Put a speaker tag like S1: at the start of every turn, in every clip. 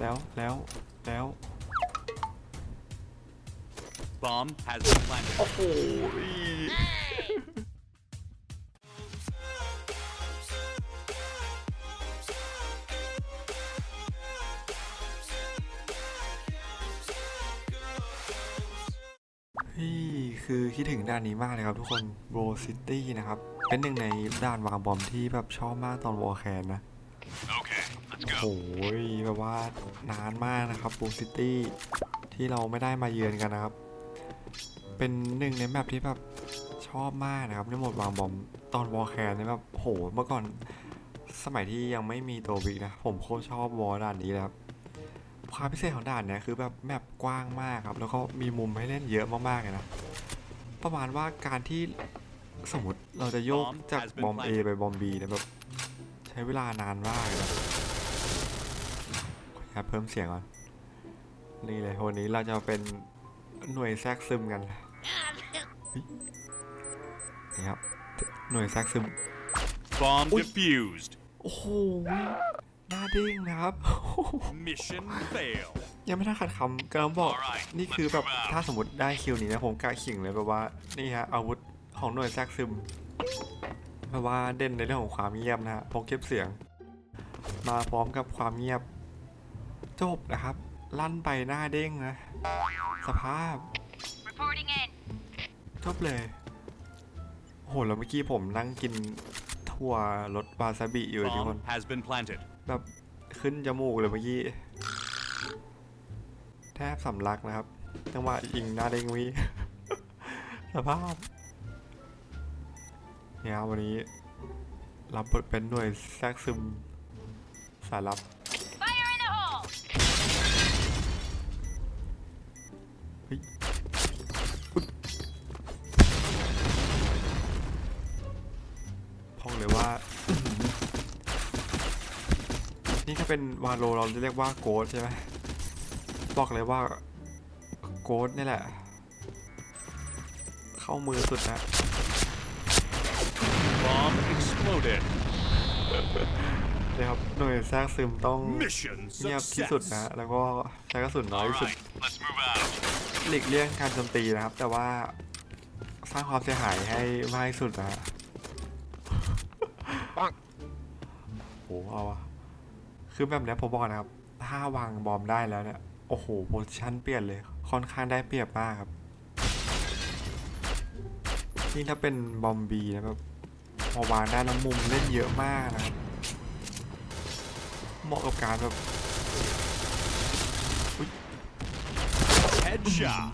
S1: แล้วแล้วแล้ว
S2: Bomb has been planted.
S1: โอ้โหนี่คือคิดถึงด่านนี้มากเลยครับทุกคนโรซิตี้นะครับ เป็นหนึ่งในด่านวางบอมที่แบบชอบมากตอนวอร์แคนนะ
S2: Okay, let's
S1: โอ้โหแบบว่านานมากนะครับโรซิตี้ที่เราไม่ได้มาเยือนกันนะครับ เป็นหนึ่งในแมปที่แบบชอบมากนะครับในโหมดวางบอมตอนวอร์แคนเนี่ยแบบโหเมื่อก่อนสมัยที่ยังไม่มีตัววิกนะ ผมโคตรชอบวอร์ด่านนี้เลยครับความพิเศษของด่านเนี่ยคือแบบแมปกว้างมากครับแล้วก็มีมุมให้เล่นเยอะมากๆเลยนะประมาณว่าการที่สมมติเราจะโยกจากบอม A ไปบอม B เนี่ยแบบใช้เวลานานมากเลย นะขออนุญาตเพิ่มเสียงก่อน นี่เลยวันนี้เราจะเป็นหน่วยแทรกซึมกันเฮ้ยนี่ครับหน่วยแทรกซึม
S2: Bomb
S1: Ui.
S2: defused.
S1: โอ้โหหน้าเด้งนะครับ
S2: Mission fail.
S1: ยังไม่ทันขัดคำกำลังบอก
S2: Alright,
S1: นี่คือแบบ
S2: let's move out.
S1: ถ้าสมมติได้คิวนี้นะผมกะขิงเลยแบบว่านี่ฮะอาวุธของหน่วยแทรกซึมแบบว่าเด่นในเรื่องของความเงียบนะฮะพกเก็บเสียง มาพร้อมกับความเงียบ จบนะครับ ลั่นไปหน้าเด้งนะ สภาพ
S3: Reporting in.
S1: จบเลยโหแล้วเมื่อกี้ผมนั่งกินทั่วรสวาซาบิอยู่ทุกคน
S2: Bomb has been planted.
S1: แบบขึ้นจมูกเลยเมื่อกี้ แทบสำลักนะครับจังหวะยิงหน้าเด้งวิสภาพเนี่ยครับวันนี้รับบทเป็นหน่วยแทรกซึมสายลับ เป็นวาโลเราจะเรียกว่าโกดใช่ไหมบอกเลยว่าโกดนี่แหละ เข้ามือสุดนะ
S2: Bomb exploded.
S1: นะครับหน่วยแทรกซึมต้อง
S2: Mission
S1: เงียบที่สุด
S2: success.
S1: นะ แล้วก็ใช้กระสุนน้อยที่สุด
S2: Alright, let's move out.
S1: หลีกเลี่ยงการโจมตีนะครับ แต่ว่าสร้างความเสียหายให้มากที่สุดนะฮะโหเอาอะ คือแบบเนี้ยผมบอกนะครับ ถ้าวางบอมได้แล้วเนี่ย โอ้โหโพสชั่นเปลี่ยนเลย ค่อนข้างได้เปรียบมากครับยิ่งถ้าเป็นบอมบีนะแบบพอวางได้แล้วมุมเล่นเยอะมากนะครับ เหมาะกับการแบบ
S2: Headshot.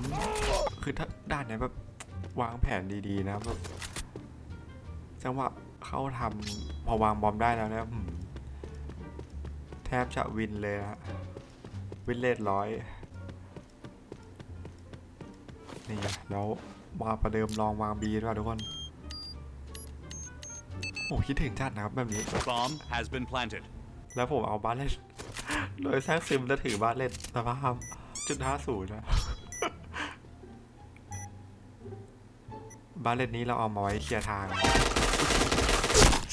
S1: คือถ้าด้านเนี้ยแบบวางแผนดีๆนะแบบจังหวะเข้าทำพอวางบอมได้แล้วเนี่ยอืมแท บจะวินเลยนะวินเลทร้อยนี่ไงแล้วมาประเดิมลองวางบีด้วยทุกคนโอ้คิดถึงจัดนะครับแบบนี้
S2: Bomb has been planted.
S1: แล้วผมเอาบ้านเล่นโดยแทรกซิมแล้วถือบ้านเล่นสภาพจุดห้าศูนย์นะบ้านเล่นนี้เราเอามาไว้เคลียร์ทาง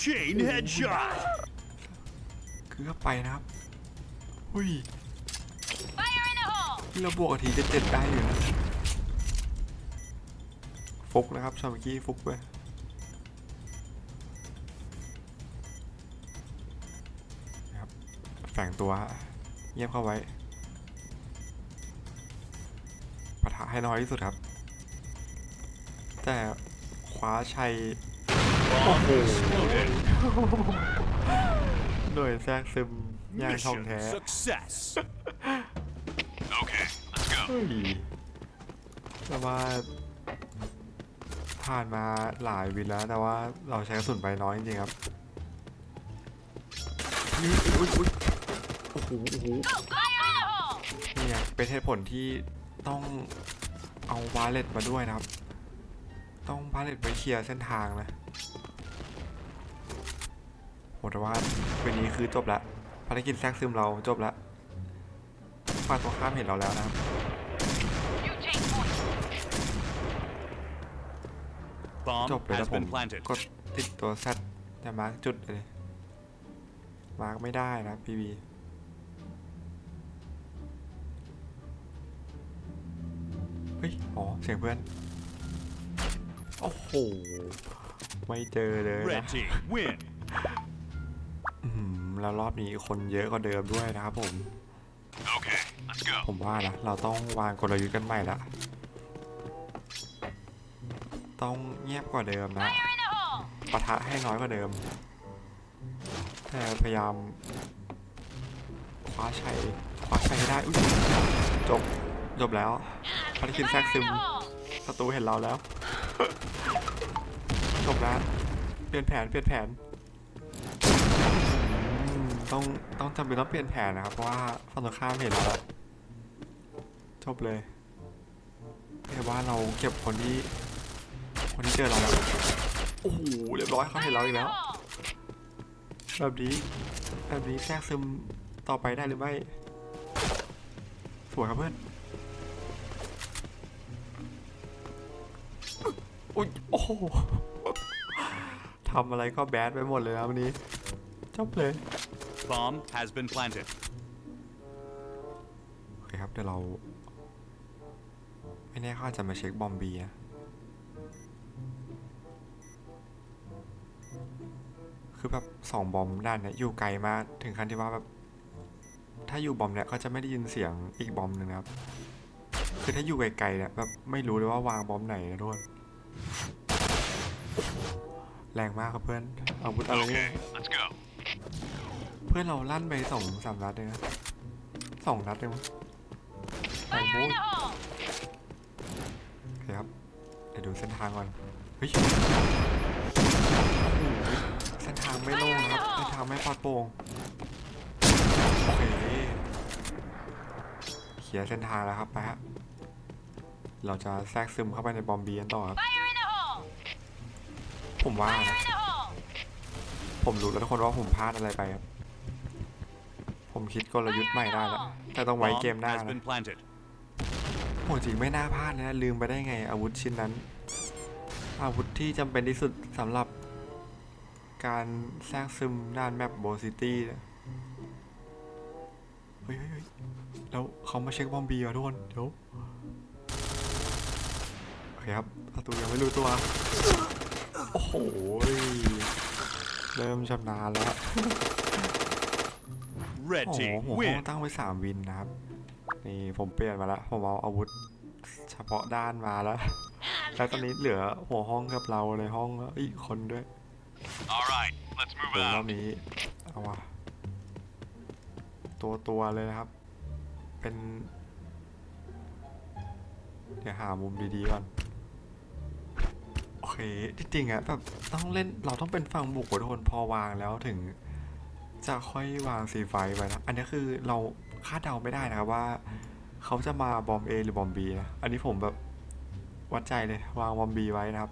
S2: Chain headshot.
S1: คือเข้าไปนะครับอุ้ยที่เราบวกทีจะเจ็ดได้อยู่นะฟุกนะครับชาวเมื่อกี้ฟุกไปนะครับแฝงตัวเงียบเข้าไว้ปะทะให้น้อยที่สุดครับ แต่คว้าชัย
S2: Bomb exploded.
S1: ห น่วยแทรกซึมย่างทอง
S2: Mission
S1: แท้
S2: success. Okay, let's go.
S1: เฮ้ยแต่ว่าผ่านมาหลายวินแล้วแต่ว่าเราใช้กระสุนไปน้อยจริงๆครับนี่อุ๊ยอุ๊ยโอ้โหโอ้โห
S3: Fire in the hole.
S1: เนี่ยเป็นเหตุผลที่ต้องเอาบาเลตมาด้วยนะครับ ต้องบาเลตไปเคลียร์เส้นทางนะ โหดว่าวันนี้คือจบละภารกิจแทรกซึมเราจบละฝ่ายตรงข้ามเห็นเราแล้วนะจบเลยแล้วผมกดติดตัวซัดต่มาร์กจุดเลยมาร์กไม่ได้นะพีบีเฮ้ยอ๋อเสียงเพื่อน โอ้โห ไม่เจอเลยนะ แล้วรอบนี้คนเยอะกว่าเดิมด้วยนะครับผม
S2: Okay, let's go.
S1: ผมว่านะเราต้องวางกลยุทธ์กันใหม่ละ ต้องเงียบกว่าเดิมนะ
S3: Fire in the hole!
S1: ปะทะให้น้อยกว่าเดิมแต่พยายามคว้าชัยคว้าชัยให้ได้อุ๊ยจบ จบแล้วภารกิจแทรก
S3: Fire
S1: ซึ
S3: in
S1: ม
S3: the hole!
S1: ศัตรูเห็นเราแล้ว จบแล้ว เปลี่ยนแผน เปลี่ยนแผนอืม ต้องต้องจำเป็นต้องเปลี่ยนแผนนะครับ เพราะว่าฝั่งตรงข้ามเห็นแล้วจบเลยเรียว่าเราเก็บคนที่ คนที่เจอเราแล้วโอ้โหเรียบร้อยเขาเห็นเราอีกแล้วแบบนี้แบบนี้แทรกซึมต่อไปได้หรือไม่สวยครับเพื่อนอุ้ยโอ้โหทำอะไรก็แบดไปหมดเลยนะวันนี้จบเลย
S2: Bomb has been planted.
S1: โอเคครับเดี๋ยวเรา ไม่แน่เขาอาจจะมาเช็คบอมบีนะคือแบบสองบอมด้านเนี่ยอยู่ไกลมากถึงขั้นที่ว่าแบบถ้าอยู่บอมเนี่ยก็จะไม่ได้ยินเสียงอีกบอมหนึ่งนะครับ คือถ้าอยู่ไกลๆเนี่ยแบบไม่รู้เลยว่าวางบอมไหนนะทุกคนแรงมากครับเพื่อนอาวุธอะไรเนี่ย
S2: Okay, let's go.
S1: เพื่อนเราลั่นไปสองสามนัดเลยนะสองนัดเลยมั้งโอ้
S3: Fire
S1: โห
S3: in the hole!
S1: โอเคครับเดี๋ยวดูเส้นทางก่อนเฮ้ยเส้นทางไม่โล่งนะครับเส้นทางไม่ปลอดโปร่งโอเคเขียนเส้นทางแล้วครับไปฮะเราจะแทรกซึมเข้าไปในบอมบีกันต่อครับ
S3: Fire in the hole!
S1: ผมว่า
S3: Fire
S1: นะ
S3: in the hole!
S1: ผมรู้แล้วทุกคนว่าผมพลาดอะไรไปครับ ผมคิดกลยุทธ์ใหม่ได้แล้ว แต่ต้องไว้
S2: Bomb
S1: เกมหน้า
S2: has
S1: นะ
S2: been planted.
S1: โหจริงไม่น่าพลาดเลยนะลืมไปได้ไง อาวุธชิ้นนั้น อาวุธที่จำเป็นที่สุดสำหรับ การแทรกซึมด้านแมปโบซิตี้เฮ้ยเฮ้ยเฮ้ยแล้วเขามาเช็คบอมบีอะทุกคน เดี๋ยวโอเคครับประตูยังไม่รู้ตัว โอ้โห เริ่มชำนาญแล้ว
S2: Red
S1: โอ้โห
S2: team
S1: หัวห้อง
S2: win.
S1: ตั้งไว้สามวินนะครับ นี่ผมเปลี่ยนมาแล้ว ผมเอาอาวุธเฉพาะด้านมาแล้ว แล้วตอนนี้เหลือหัวห้องกับเราในห้องแล้วอีกคนด้วย
S2: All right, let's move
S1: เดี๋ยวรอบ
S2: out.
S1: นี้เอาวะตัวตัวๆเลยนะครับ เป็น เดี๋ยวหามุมดีๆก่อนโอเคที่จริงอะแบบต้องเล่นเราต้องเป็นฝั่งบุกกว่าทุกคนพอวางแล้วถึง จะค่อยวางซีไฟไปนะ อันนี้คือเราคาดเดาไม่ได้นะครับว่า เขาจะมาบอม A หรือบอม B นะ อันนี้ผมแบบวัดใจเลยวางบอม B ไว้นะครับ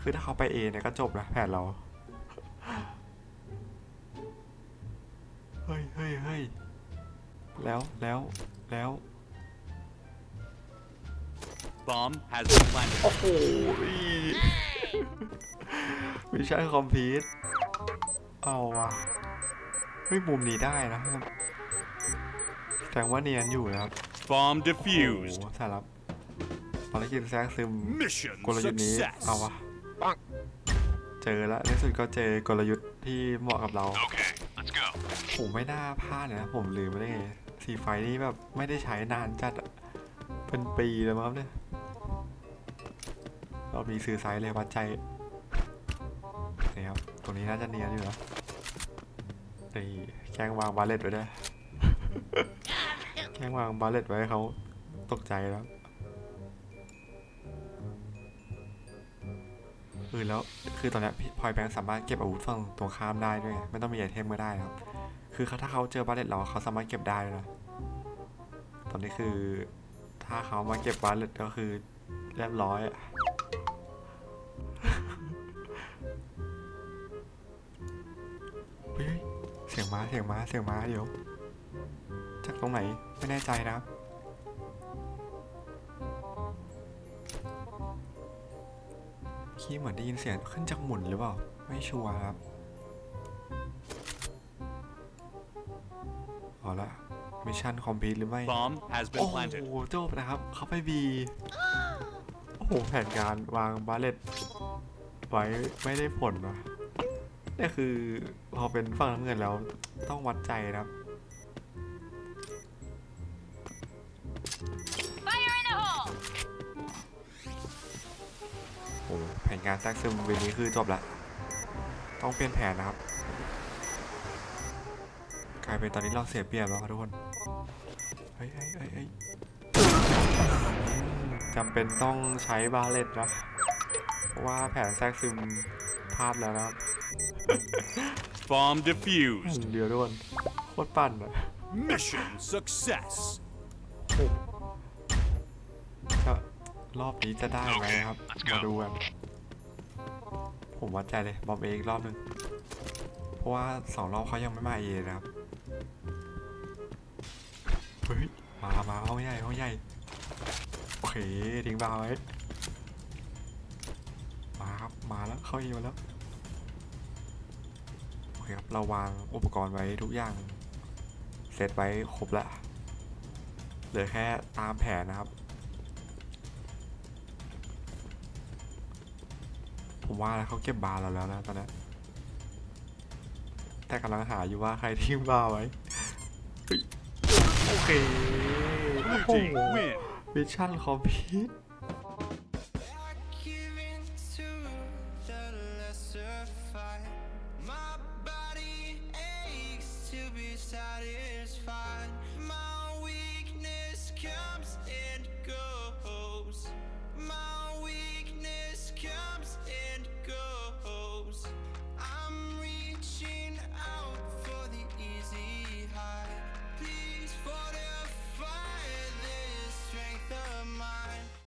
S1: คือถ้าเขาไป A เนี่ยก็จบนะแผนเรา เฮ้ยเฮ้ยเฮ้ยแล้วแล้วแล้ว
S2: Bomb has been planted.
S1: โอ้โหมิชชั่นคอมพลีทเอาวะ เฮ้ยมุมนี้ได้นะครับแสดงว่าเนียนอยู่นะครับ
S2: Bomb
S1: โอ้โห
S2: defused.
S1: สารับภารกิจแทรกซึม
S2: Mission
S1: กลยุทธ์นี้
S2: success.
S1: เอาวะเจอแล้วในที่สุดก็เจอกลยุทธ์ที่เหมาะกับเรา
S2: Okay, let's go.
S1: ผมไม่น่าพลาดเลยนะ ผมลืมไปได้ไงสีไฟนี่แบบไม่ได้ใช้นานจัดอะเป็นปีเลยมั้งครับเนี่ยรอบนี้ซื้อไซส์เลยวัดใจนี่ครับตรงนี้น่าจะเนียนอยู่นะ นี่แกล้งวางบาเลตไว้ด้วย แกล้งวางบาเลตไว้ให้เขาตกใจแล้วเออแล้วคือตอนเนี้ยพี่พลอยแบงค์สามารถเก็บอาวุธฝั่งตรงข้ามได้ด้วยไงไม่ต้องมีไอเทมก็ได้นะครับ คือเขาถ้าเขาเจอบาเลตเราเขาสามารถเก็บได้เลยนะตอนนี้คือ ถ้าเขามาเก็บบาเลตก็คือเรียบร้อยอะ เสียงม้าเสียงม้าเสียงม้าเดี๋ยว จากตรงไหนไม่แน่ใจนะครับคีย์เหมือนได้ยินเสียงขึ้นจากหมุนหรือเปล่า ไม่ชัวร์ครับเอาละมิชชั่นคอมพลีทหรือไม่
S2: Bomb has
S1: โอ้
S2: been
S1: โห
S2: planted.
S1: จบนะครับ เขาไปบีโอ้โห แผนการวางบาเลตไว้ไม่ได้ผลวะนี่คือ พอเป็นฝั่งน้ำเงินแล้วต้องวัดใจนะครับ
S3: Fire in the hole!
S1: โอ้โหแผนการแทรกซึมเวลนี้คือจบละ ต้องเปลี่ยนแผนนะครับ กลายเป็นตอนนี้เราเสียเปรียบแล้วครับทุกคน เฮ้ยเฮ้ยเฮ้ยเฮ้ยอืมจำเป็นต้องใช้บาเลตนะ เพราะว่าแผนแทรกซึมพลาดแล้วนะครับ
S2: Bomb defused.
S1: เดี๋ยวทุกคนโคตรปั่นอะ
S2: Mission success.
S1: ก็รอบนี้จะได้ไหมครับ
S2: let's go
S1: มาดูกัน ผมวัดใจเลยบอมเองรอบหนึ่งเพราะว่าสองรอบเขายังไม่มาเอนะครับ เฮ้ย มามาห้องใหญ่ห้องใหญ่ โอเคทิ้งบาร์ไว้ มาครับ มาแล้วเข้าเอมาแล้ว โอเคครับ เราวางอุปกรณ์ไว้ทุกอย่างเซตไว้ครบแล้วเหลือแค่ตามแผนนะครับ ผมว่าแล้วเขาเก็บบาร์เราแล้วนะตอนนี้แต่กำลังหาอยู่ว่าใครทิ้งบาร์ไว้เฮ้ยโอเค
S2: Blue
S1: โอ้
S2: team
S1: โห
S2: win.
S1: มิชชั่นคอมพิว